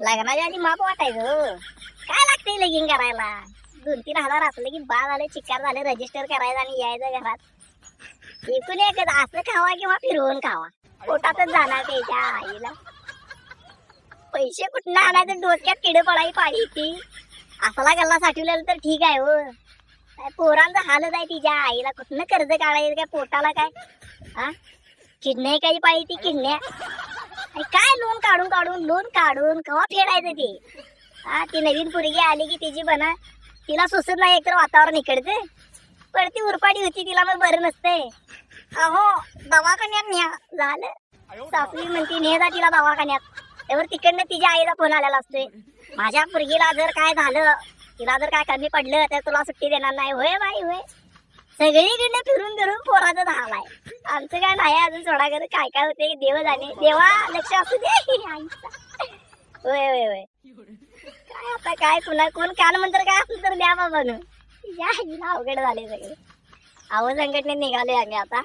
लग्नाच्या आधी माप वाटायचं हो. काय लागते लगीन करायला? दोन तीन हजार असले की बाळ झाले चिक्कार झाले रजिस्टर करायचं आणि यायचं घरात. एकूण एकच असं खावा किंवा फिरवून खावा. पोटातच जाणार त्याच्या आईला. पैसे कुठनं आणायचं? डोक्यात किड पडाई पाडी ती असला गल्ला साठवलेला तर ठीक आहे हो. पोरांचा हालच आहे तिच्या आईला. कुठनं कर्ज काढायचं? काय पोटाला काय? हा? किडण्या काही पाहिजे ती? किडण्या काय काढून काढून लोन काढून कवा फेडायचं ते? हा ती नवीन पोरगी आली की तिची बना तिला सुसत नाही एकतर वातावरण इकडचं. पण ती उरपाडी होती तिला मग बरं नसतंय. अहो दवाखान्यात न्या झालं. सासरी म्हणती ने जा तिला दवाखान्यात. त्यावर तिकडनं तिच्या आईला फोन आलेला असतोय. माझ्या पुरगीला जर काय झालं तिला जर काय कमी पडलं तर तुला सुट्टी देणार नाही. होय बाई होय. सगळीकडे फिरून फिरून पोराचं झालाय आमचं काय नाही अजून सोडा कर काय काय होते देव जाणे. देवा लक्ष असू दे. होय होय होय. काय आता काय कुणा कोण काल म्हणतर काय असलं तर द्या बाबा या अवघड झाले सगळे. आहो संघटनेत निघाले आम्ही आता.